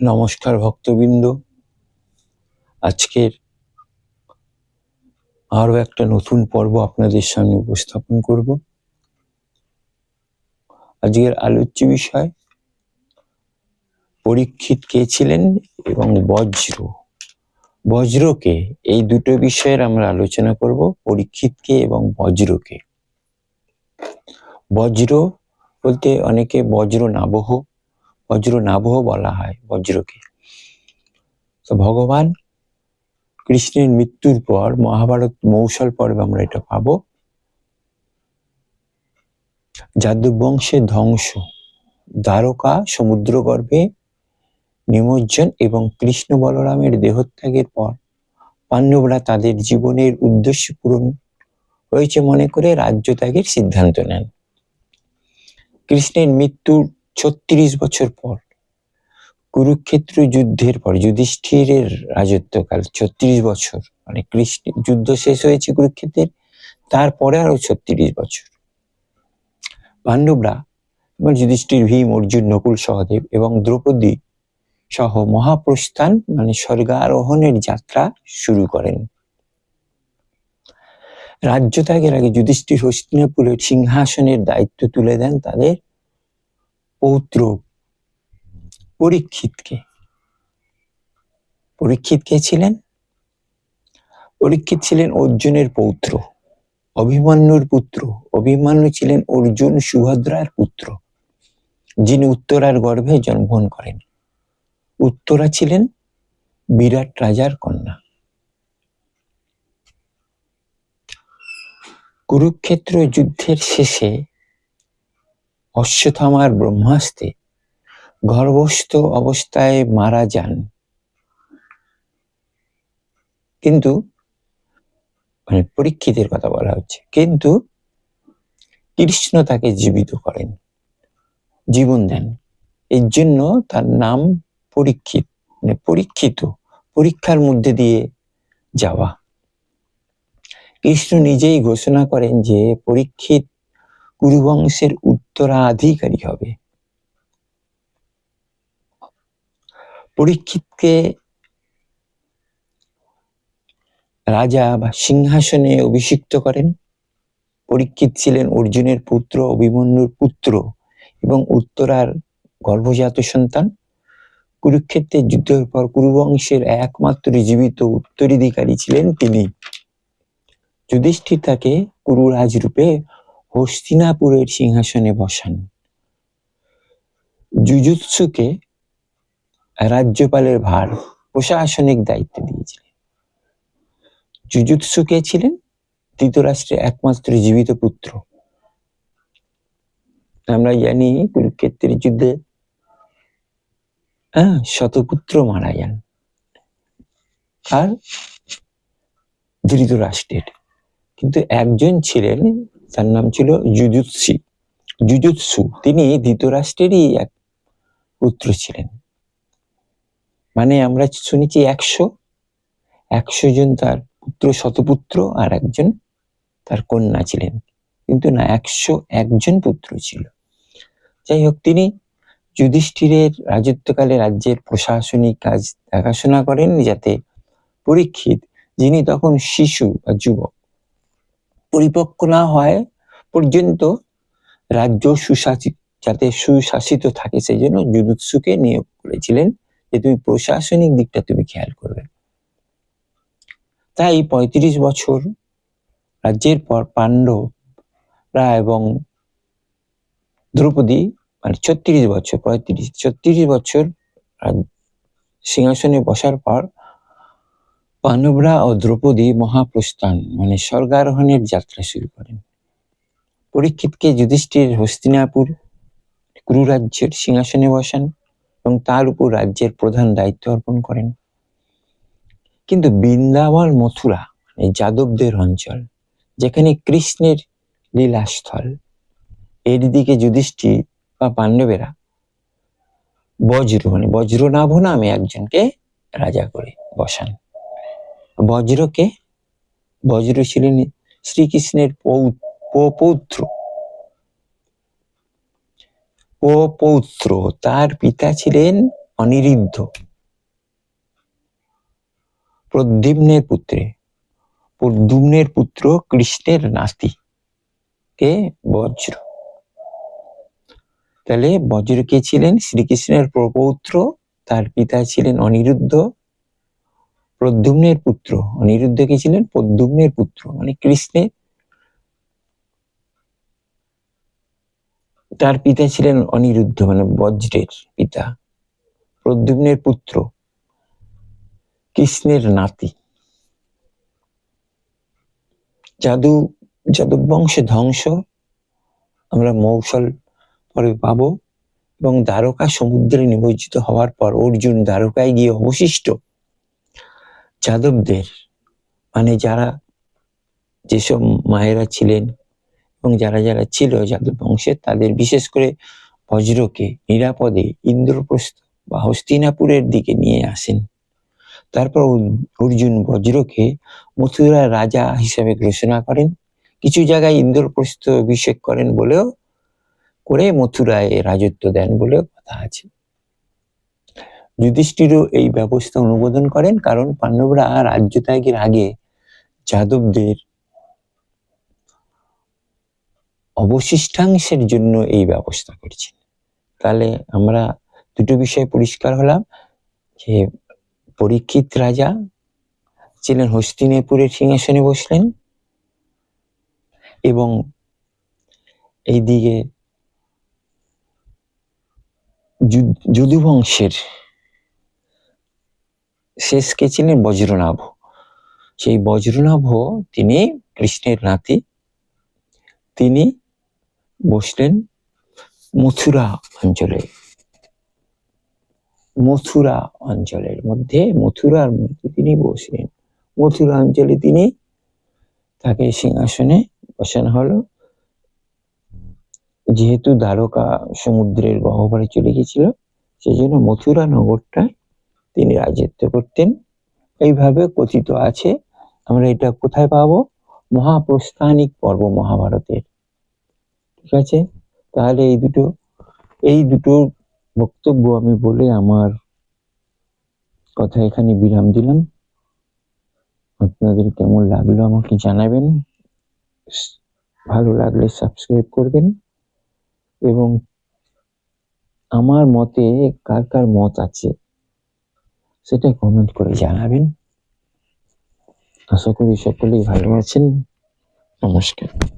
নমস্কার ভক্তবৃন্দ। আজকের আরও একটা নতুন পর্ব আপনাদের সামনে উপস্থাপন করব। আজকের আলোচ্য বিষয়, পরীক্ষিত কে ছিলেন এবং বজ্র। বজ্রকে, এই দুটো বিষয়ের আমরা আলোচনা করব পরীক্ষিতকে এবং বজ্রকে। বজ্র বলতে অনেকে বজ্র নাবহ বজ্র নাবহ বলা হয় বজ্রকে। তো ভগবান কৃষ্ণের মৃত্যুর পর মহাভারত মৌসল পর্বে আমরা এটা পাবো। যাদব বংশের ধ্বংস, দ্বারকা সমুদ্র গর্ভে নিমজ্জন এবং কৃষ্ণ বলরামের দেহত্যাগের পর পাণ্ডবরা তাদের জীবনের উদ্দেশ্য পূরণ হয়েছে মনে করে রাজ্য ত্যাগের সিদ্ধান্ত নেন। কৃষ্ণের মৃত্যুর ছত্রিশ বছর পর, কুরুক্ষেত্র যুদ্ধের পর, যুধিষ্ঠিরের রাজত্বকাল ছত্রিশ বছর মানে কৃষ্ণ, যুদ্ধ শেষ হয়েছে কুরুক্ষেত্রের, তারপরে আরও ছত্রিশ বছর। পাণ্ডবরা এবং যুধিষ্ঠির ভীম, অর্জুন, নকুল, সহদেব এবং দ্রৌপদী সহ মহাপ্রস্থান মানে স্বর্গারোহণের যাত্রা শুরু করেন। রাজ্য ত্যাগের আগে যুধিষ্ঠির হস্তিনাপুরের সিংহাসনের দায়িত্ব তুলে দেন তাদের পৌত্র পরীক্ষিতকে পরীক্ষিত কে ছিলেন? পরীক্ষিত ছিলেন অর্জুনের পৌত্র, অভিমন্যুর পুত্র, অভিমন্যু ছিলেন অর্জুন সুভদ্রার পুত্র, যিনি উত্তরার গর্ভে জন্মগ্রহণ করেন। উত্তরা ছিলেন বিরাট রাজার কন্যা। কুরুক্ষেত্র যুদ্ধের শেষে অশ্বথামার ব্রহ্মাস্তে গর্ভস্থ অবস্থায় মারা যান। কিন্তু মানে পরীক্ষিতের কথা বলা হচ্ছে, কিন্তু কৃষ্ণ তাকে জীবিত করেন, জীবন দেন। এর জন্য তার নাম পরীক্ষিত মানে পরীক্ষিত, পরীক্ষার মধ্যে দিয়ে যাওয়া। কৃষ্ণ নিজেই ঘোষণা করেন যে পরীক্ষিত কুরুবংশের উত্তরাধিকারী হবে। পরীক্ষিতকে রাজা বা সিংহাসনে অভিষিক্ত করেন। পরীক্ষিত ছিলেন অর্জুনের পুত্র, অভিমন্যুর পুত্র এবং উত্তরার গর্ভজাত সন্তান। কুরুক্ষেত্রের যুদ্ধের পর কুরুবংশের একমাত্র জীবিত উত্তরাধিকারী ছিলেন তিনি। যুধিষ্ঠির তাকে কুরুরাজ রূপে হস্তিনাপুরের সিংহাসনে বসান। যুজুৎসুকে রাজ্যপালের ভার প্রশাসনিক দায়িত্ব দিয়েছিলেন। যুজুৎসু কে ছিলেন? ধৃতরাষ্ট্রের একমাত্র জীবিত পুত্র। আমরা জানি কুরুক্ষেত্রের যুদ্ধে হ্যাঁ শতপুত্র মারা যান। আর ধৃতরাষ্ট্রের। কিন্তু একজন ছিলেন তার নাম ছিল যুজুৎসি যুজুৎসু তিনি ধৃতরাষ্ট্রেরই এক পুত্র ছিলেন। মানে আমরা শুনেছি একশো একশো জন তার পুত্র, শতপুত্র আর একজন তার কন্যা ছিলেন। কিন্তু না, একশো একজন পুত্র ছিল। যাই হোক, তিনি যুধিষ্ঠিরের রাজত্বকালে রাজ্যের প্রশাসনিক কাজ দেখাশোনা করেন যাতে পরীক্ষিত যিনি তখন শিশু বা যুবক। পরিপক্ক না হয় পর্যন্ত রাজ্য সুশাসিত, যাতে সুশাসিত থাকে, সেই জন্য যুদুৎসুকে নিয়োগ করেছিলেন যে তুমি প্রশাসনিক দিকটা তুমি খেয়াল করবে। তাই পঁয়ত্রিশ বছর রাজ্যের পর পাণ্ডবরা এবং দ্রৌপদী মানে ছত্রিশ বছর, পঁয়ত্রিশ, ছত্রিশ বছর সিংহাসনে বসার পর পাণ্ডবরা ও দ্রৌপদী মহাপ্রস্থান মানে স্বর্গারোহণের যাত্রা শুরু করেন। পরীক্ষিতকে যুধিষ্ঠির হস্তিনাপুর কুরুরাজ্যের সিংহাসনে বসান এবং তার উপর রাজ্যের প্রধান দায়িত্ব অর্পণ করেন। কিন্তু বৃন্দাবন মথুরা মানে যাদবদের অঞ্চল, যেখানে কৃষ্ণের লীলাস্থল, এর দিকে যুধিষ্ঠির বা পাণ্ডবেরা বজ্র মানে বজ্রনাভ নামে একজনকে রাজা করে বসান। বজ্রকে বজ্র ছিলেন শ্রীকৃষ্ণের পৌত্র পৌত্র তার পিতা ছিলেন অনিরুদ্ধ। প্রদ্যুম্নের পুত্রে, প্রদ্যুম্নের পুত্র কৃষ্ণের নাতি কে? বজ্র। তাহলে বজ্র কে ছিলেন? শ্রীকৃষ্ণের প্রপৌত্র তার পিতা ছিলেন অনিরুদ্ধ। প্রদ্যুম্নের পুত্র, অনিরুদ্ধ কে ছিলেন? প্রদ্যুম্নের পুত্র মানে কৃষ্ণের তার পিতা ছিলেন অনিরুদ্ধ মানে বজ্রের পিতা। প্রদ্যুম্নের পুত্র, কৃষ্ণের নাতি। জাদু যাদব বংশে ধ্বংস। আমরা মৌসল পরে পাবো। এবং দ্বারকা সমুদ্রে নিমজ্জিত হওয়ার পর অর্জুন দ্বারকায় গিয়ে অবশিষ্ট। যাদবদের মানে যারা যেসব মায়েরা ছিলেন এবং যারা যারা ছিল যাদব বংশে, তাদের বিশেষ করে বজ্রকে নিরাপদে ইন্দ্রপ্রস্থ বা হস্তিনাপুরের দিকে নিয়ে আসেন। তারপর অর্জুন বজ্রকে মথুরা রাজা হিসেবে ঘোষণা করেন। কিছু জায়গায় ইন্দ্রপ্রস্থ অভিষেক করেন বলেও, করে মথুরায় রাজত্ব দেন বলেও কথা আছে। যুধিষ্ঠিরও এই ব্যবস্থা অনুমোদন করেন, কারণ পাণ্ডবরা রাজ্য ত্যাগের আগে যাদবদের অবশিষ্টাংশের জন্য এই ব্যবস্থা করছেন। তাহলে আমরা দুটো বিষয় পরিষ্কার হলাম, যে পরীক্ষিত রাজা ছিলেন হস্তিনাপুরের সিংহাসনে বসলেন এবং এইদিকে যদুবংশের শেষ কে ছিলেন বজ্রনাভ। সেই বজ্রনাভ তিনি কৃষ্ণের নাতি। তিনি বসলেন মথুরা অঞ্চলে। মথুরা অঞ্চলের মধ্যে, মথুরার মধ্যে তিনি বসলেন। মথুরা অঞ্চলে তিনি তাকে সিংহাসনে বসানো হলো। যেহেতু দ্বারকা সমুদ্রের গহ্বরে চলে গেছিল সেই জন্য মথুরা নগরটা তিনি রাজত্ব করতেন। এইভাবে কথিত আছে, আমরা এটা কোথায় পাবো? মহাপ্রস্থানিক পর্ব মহাভারতের। ঠিক আছে? তাহলে এই দুটো এই দুটো বক্তব্য আমি বলে আমার কথা এখানে বিরাম দিলাম। আপনাদের কেমন লাগল আমাকে জানাবেন। ভালো লাগলে সাবস্ক্রাইব করবেন। এবং আমার মতে কার কার মত আছে? সেটা কমেন্ট করে জানাবেন। আশা করি সকলেই ভালো আছেন। নমস্কার।